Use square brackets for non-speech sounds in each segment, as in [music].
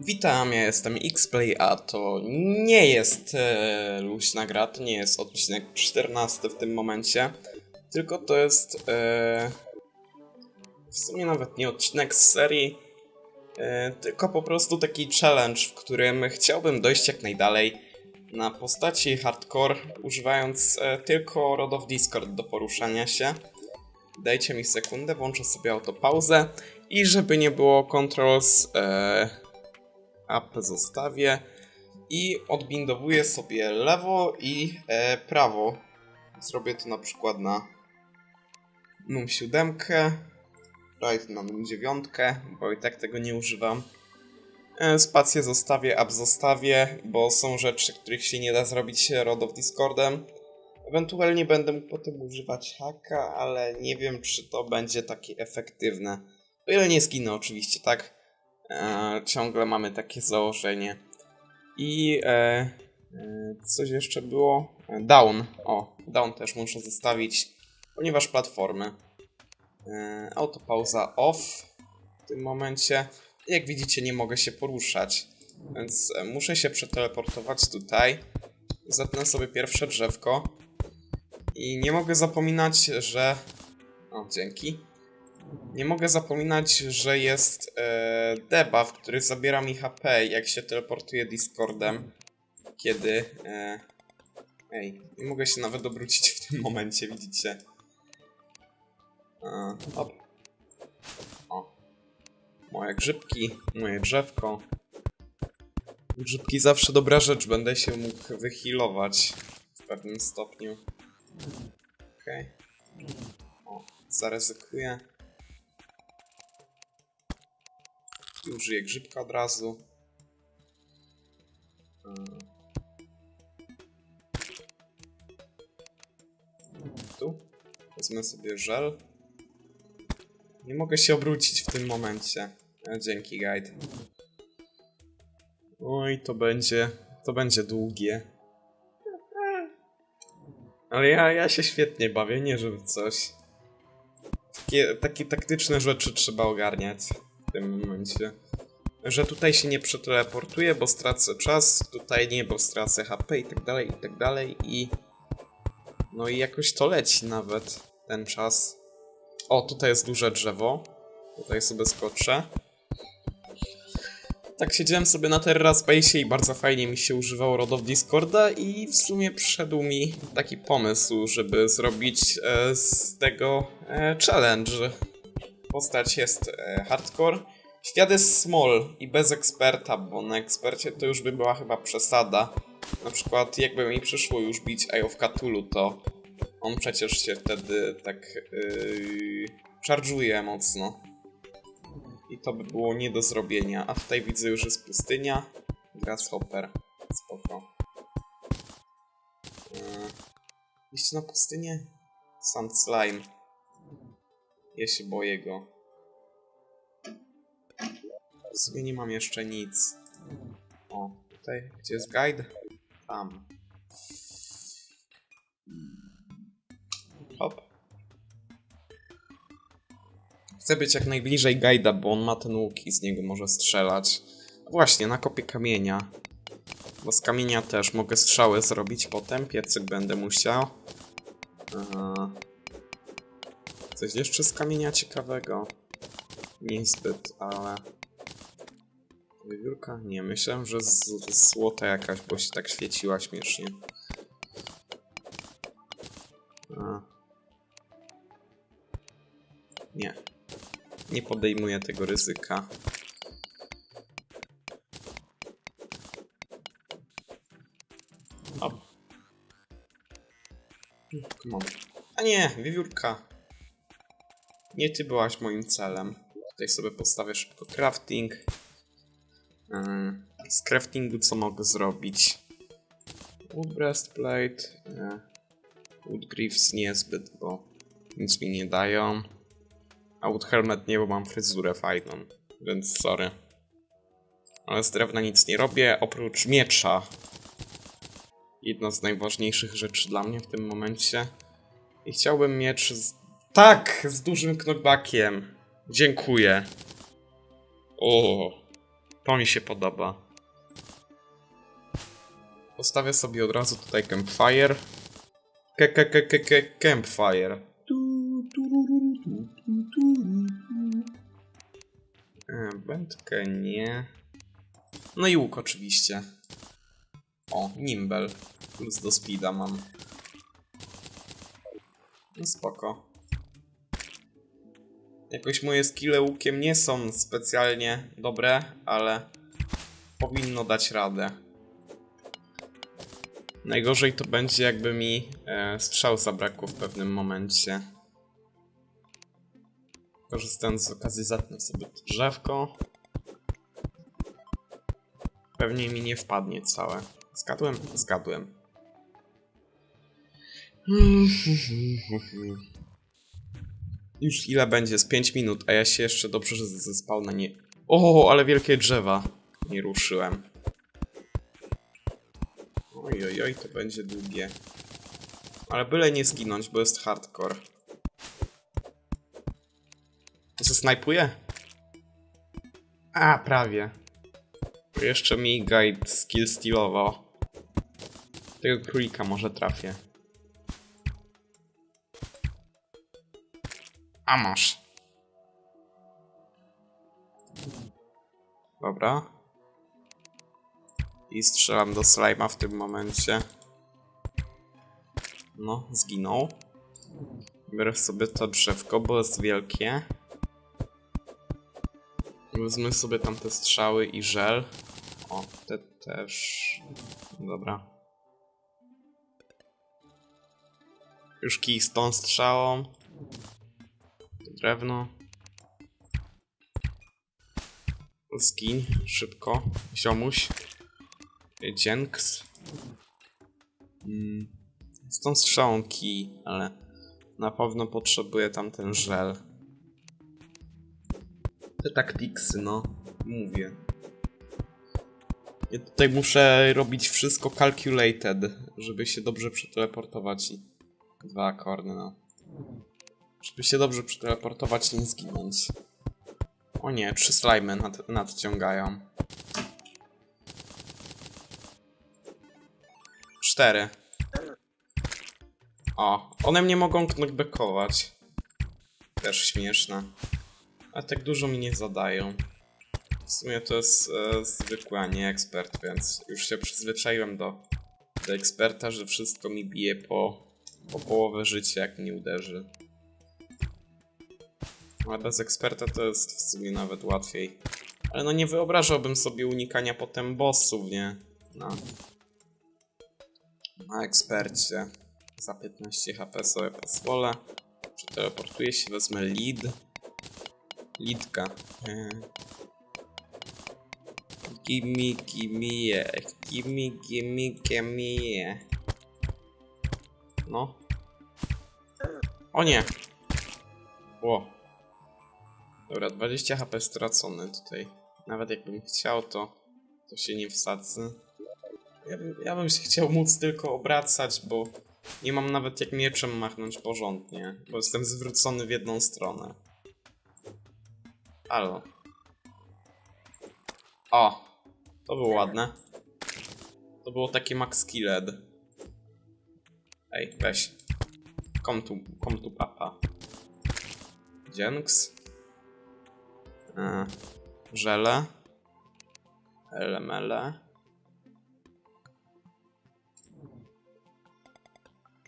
Witam, ja jestem Xplay, a to nie jest e, luźna gra, to nie jest odcinek 14 w tym momencie, tylko to jest e, w sumie nawet nie odcinek z serii, e, tylko po prostu taki challenge, w którym chciałbym dojść jak najdalej na postaci hardcore, używając e, tylko Rod of Discord do poruszania się. Dajcie mi sekundę, włączę sobie autopauzę i żeby nie było controls, e, app zostawię i odbindowuję sobie lewo i e, prawo. Zrobię to na przykład na num 7, right na num 9, bo i tak tego nie używam. E, Spację zostawię, app zostawię, bo są rzeczy, których się nie da zrobić ROD of Discordem. Ewentualnie będę mógł potem używać haka, ale nie wiem, czy to będzie takie efektywne. O ile nie zginę, oczywiście, tak? E, ciągle mamy takie założenie. I e, e, coś jeszcze było? E, Down. O, down też muszę zostawić, ponieważ platformy. E, autopauza off w tym momencie. Jak widzicie, nie mogę się poruszać, więc e, muszę się przeteleportować tutaj. Zetnę sobie pierwsze drzewko. I nie mogę zapominać, że. O, dzięki. Nie mogę zapominać, że jest e, debuff, który zabiera mi HP, jak się teleportuje Discordem. Kiedy. E, ej, nie mogę się nawet obrócić w tym momencie, widzicie? E, hop. Moje grzybki, moje drzewko. Grzybki zawsze dobra rzecz, będę się mógł wyhealować w pewnym stopniu. Okej. O, zaryzykuję. I użyję grzybka od razu. Mm. Tu. Wezmę sobie żel. Nie mogę się obrócić w tym momencie. E, Dzięki, guide. Oj, to będzie... To będzie długie. Ale ja, ja się świetnie bawię, nie żeby coś. Takie, takie taktyczne rzeczy trzeba ogarniać w tym momencie. Że tutaj się nie przeteleportuję, bo stracę czas, tutaj nie, bo stracę HP i tak dalej, i tak dalej i... No i jakoś to leci nawet, ten czas. O, tutaj jest duże drzewo. Tutaj sobie skoczę. Tak siedziałem sobie na Terra Space i bardzo fajnie mi się używało ROD of Discorda i w sumie przyszedł mi taki pomysł, żeby zrobić e, z tego e, challenge. Postać jest e, hardcore, świat jest small i bez eksperta, bo na ekspercie to już by była chyba przesada. Na przykład jakby mi przyszło już bić Eye of Cthulhu, to on przecież się wtedy tak yy, mocno. I to by było nie do zrobienia. A tutaj widzę już jest pustynia. Grasshopper. Spoko. Yy, iść na pustynię? Sand slime. Ja się boję go. W sumie nie mam jeszcze nic. O, tutaj, gdzie jest guide? Tam. Hop. Chcę być jak najbliżej guida, bo on ma ten łuk i z niego może strzelać. Właśnie, na kopie kamienia. Bo z kamienia też mogę strzały zrobić potem, piecyk będę musiał. Aha. Coś jeszcze z kamienia ciekawego? Niezbyt, ale... Wiewiórka? Nie, myślałem, że z, z złota jakaś, bo się tak świeciła śmiesznie. A. Nie. Nie podejmuję tego ryzyka. Hop. Come on. A nie, wiewiórka. Nie ty byłaś moim celem. Tutaj sobie postawię szybko crafting. Yy, Z craftingu co mogę zrobić? Wood breastplate. Nie. Wood greaves niezbyt, bo nic mi nie dają. Wood helmet nie, bo mam fryzurę fajną, więc sorry. Ale z drewna nic nie robię, oprócz miecza. Jedna z najważniejszych rzeczy dla mnie w tym momencie. I chciałbym miecz z... Tak! Z dużym knockbackiem. Dziękuję. O, to mi się podoba. Postawię sobie od razu tutaj campfire. Ke, ke, ke, ke, ke, campfire. Wędkę nie. No i łuk oczywiście. O, Nimble. Plus do speeda mam. No spoko. Jakoś moje skille łukiem nie są specjalnie dobre, ale powinno dać radę. Najgorzej to będzie jakby mi e, strzał zabrakło w pewnym momencie. Korzystając z okazji zatnę sobie to drzewko. Pewnie mi nie wpadnie całe. Zgadłem? Zgadłem. [laughs] Już ile będzie? Z 5 minut, a ja się jeszcze dobrze ze- ze spawna nie... O, ale wielkie drzewa. Nie ruszyłem. Oj, oj, oj, to będzie długie. Ale byle nie zginąć, bo jest hardcore. Co snajpuje? A, prawie. Jeszcze mi guide skill stealował. Tego królika może trafię. A masz. Dobra. I strzelam do slajma w tym momencie. No, zginął. Biorę sobie to drzewko, bo jest wielkie. Wezmę sobie tam te strzały i żel. O, te też. Dobra. Już kij z tą strzałą. Drewno. Zgiń, szybko. Ziomuś. Dzięks. Mm. Z tą strzałą kij, ale na pewno potrzebuję tam ten żel. Te taktiksy, no. Mówię. Ja tutaj muszę robić wszystko calculated, żeby się dobrze przeteleportować i... Dwa akordy, no. Żeby się dobrze przeteleportować i nie zginąć. O nie, trzy slimy nad, nadciągają. Cztery. O, one mnie mogą knockbackować. Też śmieszne. A tak dużo mi nie zadają. W sumie to jest e, zwykły, a nie ekspert, więc już się przyzwyczaiłem do, do eksperta, że wszystko mi bije po, po połowę życia, jak mnie uderzy. Ale bez eksperta to jest w sumie nawet łatwiej. Ale no nie wyobrażałbym sobie unikania potem bossów, nie? No. Na ekspercie. Za 15 HP sobie pozwolę. Przeteleportuję się, wezmę lead. Lidka. E. Gimme, gimme. Gimme, gimme, gimme. No. O nie. Ło. Dobra, 20 HP stracone tutaj. Nawet jakbym chciał, to, to się nie wsadzę. Ja ja bym się chciał móc tylko obracać, bo nie mam nawet jak mieczem machnąć porządnie, bo jestem zwrócony w jedną stronę. Halo. O, to było ładne. To było takie max killed. Ej, weź. Kom tu, kom tu papa. Dzięks. E, żele. Elemele.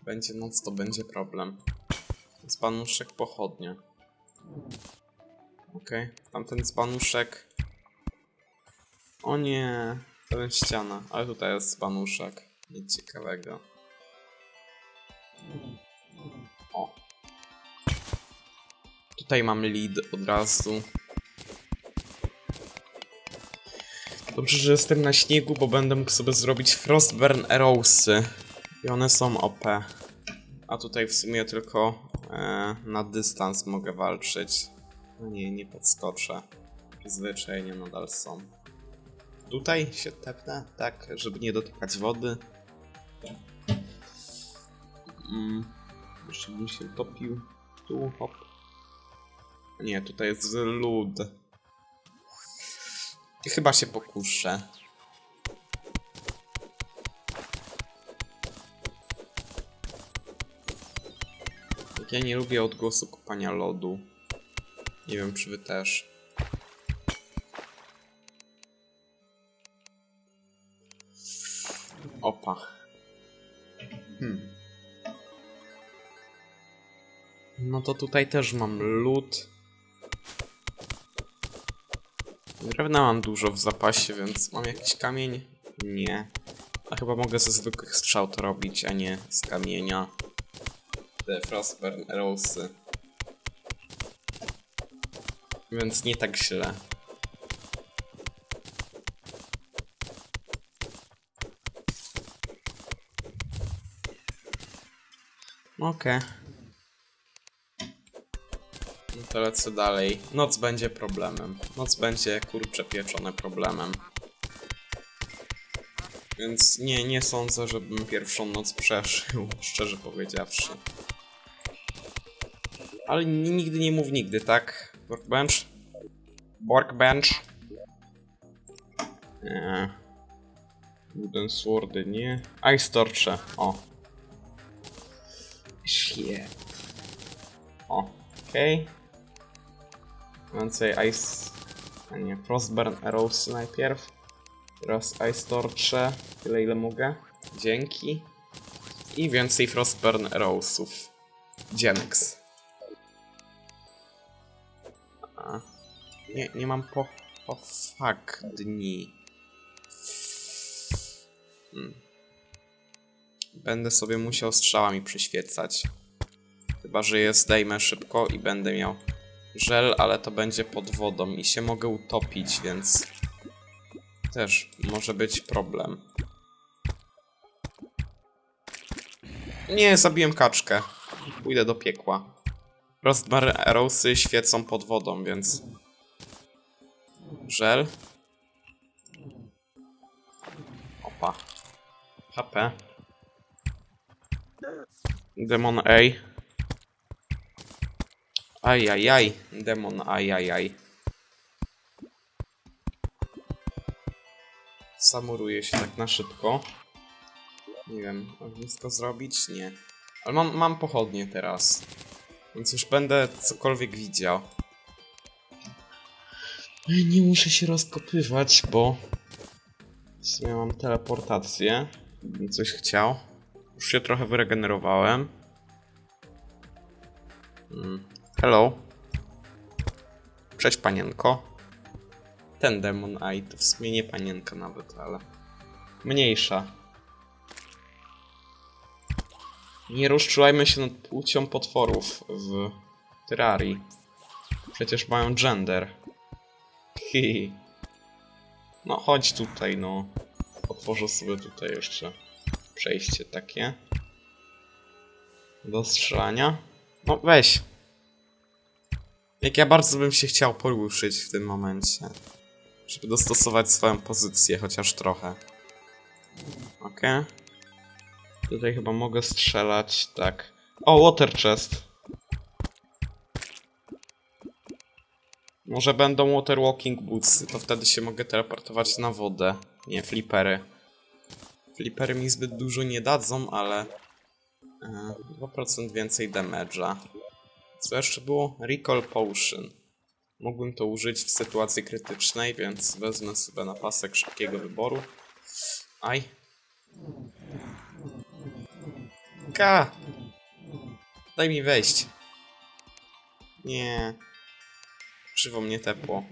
Będzie noc, to będzie problem. Spanuszek pochodnie. Okej, tamten spanuszek. O nie, to jest ściana, ale tutaj jest spanuszek. Nic ciekawego. O. Tutaj mam lead od razu. Dobrze, że jestem na śniegu, bo będę mógł sobie zrobić Frostburn Arrowsy. I one są OP. A tutaj w sumie tylko e, na dystans mogę walczyć. No nie, nie podskoczę. Przyzwyczajenie nadal są. Tutaj się tepnę, tak, żeby nie dotykać wody. Mm. Jeszcze bym się topił. Tu, hop. Nie, tutaj jest lód. Chyba się pokuszę. Jak ja nie lubię odgłosu kopania lodu. Nie wiem, czy wy też. Hmm. No to tutaj też mam lód. Drewna mam dużo w zapasie, więc mam jakiś kamień? Nie. A chyba mogę ze zwykłych strzał to robić, a nie z kamienia. Te Frostburn Arrowsy. Więc nie tak źle. Okej. No to lecę dalej. Noc będzie problemem. Noc będzie kurcze pieczone problemem. Więc nie, nie sądzę, żebym pierwszą noc przeżył, [laughs] szczerze powiedziawszy. Ale ni- nigdy nie mów nigdy, tak? Workbench? Workbench? Nie. Wooden swordy, nie. Ice torcze, o. Shit. Okej. Więcej ice... A nie, frostburn arrows najpierw. Teraz ice torcze. Tyle ile mogę. Dzięki. I więcej frostburn arrowsów. Dzieneks. Nie, nie mam po... po fuck dni. Hmm. Będę sobie musiał strzałami przyświecać. Chyba, że je zdejmę szybko i będę miał żel, ale to będzie pod wodą i się mogę utopić, więc też może być problem. Nie, zabiłem kaczkę. Pójdę do piekła. Frostbar Arrowsy świecą pod wodą, więc... Żel. Opa. HP. Demon A. Ajajaj, demon ajajaj. Samuruję się tak na szybko. Nie wiem, ognisko zrobić? Nie. Ale mam, mam pochodnie teraz. Więc już będę cokolwiek widział. Ej, Nie muszę się rozkopywać, bo... W sumie mam teleportację. Gdybym coś chciał. Już się trochę wyregenerowałem. Mm. Hello. Cześć panienko. Ten demon Eye to w sumie nie panienka nawet, ale... Mniejsza. Nie rozczulajmy się nad płcią potworów w Terrarii. Przecież mają gender. Hihi. No chodź tutaj, no. Otworzę sobie tutaj jeszcze przejście takie. Do strzelania. No weź. Jak ja bardzo bym się chciał poruszyć w tym momencie. Żeby dostosować swoją pozycję, chociaż trochę. Okej. Tutaj chyba mogę strzelać, tak. O, water chest. Może będą water walking boots, to wtedy się mogę teleportować na wodę. Nie, flipery. Flipery mi zbyt dużo nie dadzą, ale... e, 2% więcej damage'a. Co jeszcze było? Recall Potion. Mógłbym to użyć w sytuacji krytycznej, więc wezmę sobie na pasek szybkiego wyboru. Aj. Ka! Daj mi wejść. Nie. Krzywo mnie tepło.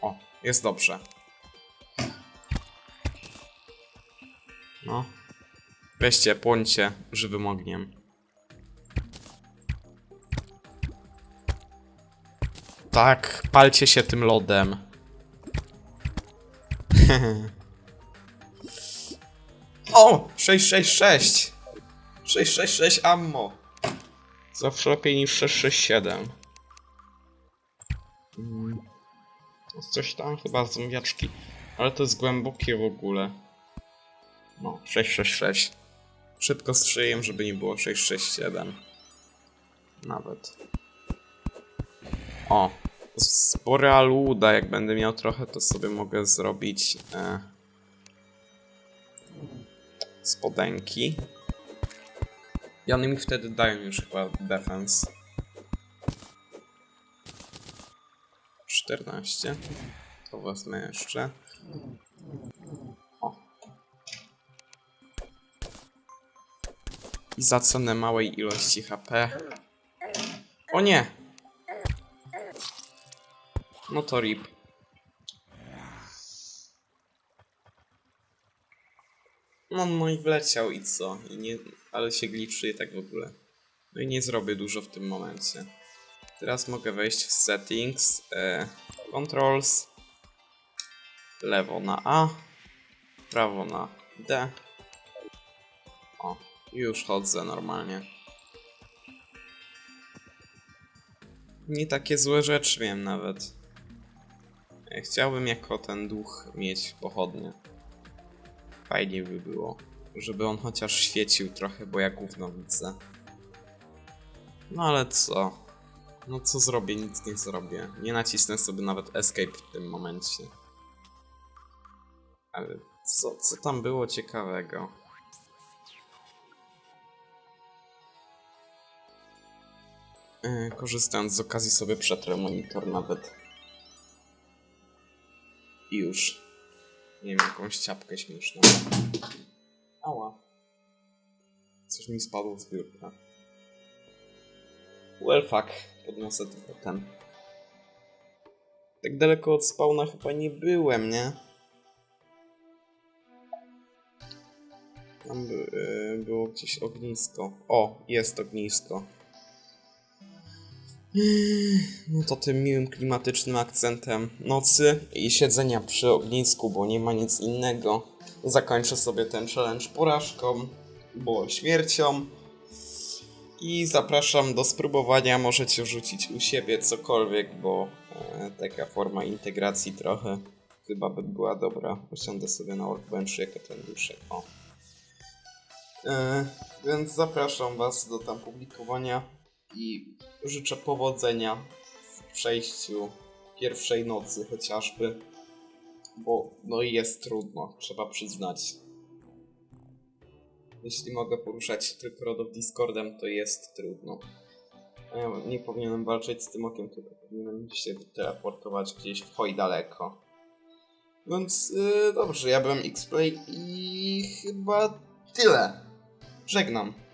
O, jest dobrze. No. Weźcie, płońcie żywym ogniem. Tak, palcie się tym lodem. [laughs] o! 666! 666 ammo! Zawsze lepiej niż 667. Mm. Coś tam chyba zombiaczki. Ale to jest głębokie w ogóle. No, 666. Szybko strzeliłem, żeby nie było 667. Nawet. O, z Borealu uda, jak będę miał trochę, to sobie mogę zrobić e, spodenki. I one mi wtedy dają już chyba defense. 14. To wezmę jeszcze. I za cenę małej ilości HP. O nie! No to rip. No, no i wleciał i co? I nie, ale się gliczuje tak w ogóle. No i nie zrobię dużo w tym momencie. Teraz mogę wejść w settings, e, controls, lewo na A, prawo na D. Już chodzę normalnie. Nie takie złe rzeczy wiem nawet. E, Chciałbym jako ten duch mieć pochodnie. Fajnie by było, żeby on chociaż świecił trochę, bo ja gówno widzę. No ale co? No co zrobię? Nic nie zrobię. Nie nacisnę sobie nawet escape w tym momencie. Ale co, co tam było ciekawego? Korzystając z okazji sobie przetrę monitor nawet. I już. Nie wiem, jakąś ciapkę śmieszną. Ała. Coś mi spadło z biurka. Well fuck, podniosę to potem. Tak daleko od spawna chyba nie byłem, nie? Tam by, y, było gdzieś ognisko. O, jest ognisko. No to tym miłym klimatycznym akcentem nocy i siedzenia przy ognisku, bo nie ma nic innego. Zakończę sobie ten challenge porażką, bo śmiercią. I zapraszam do spróbowania. Możecie rzucić u siebie cokolwiek, bo e, taka forma integracji trochę chyba by była dobra. Usiądę sobie na workbenchu jako ten duszek. O. E, więc zapraszam Was do tam publikowania i życzę powodzenia w przejściu pierwszej nocy chociażby. Bo no jest trudno, trzeba przyznać. Jeśli mogę poruszać tylko rodów Discordem, to jest trudno. Ja nie powinienem walczyć z tym okiem, tylko powinienem się teleportować gdzieś w hoj daleko. Więc yy, dobrze, ja byłem X-Play i chyba tyle. Żegnam.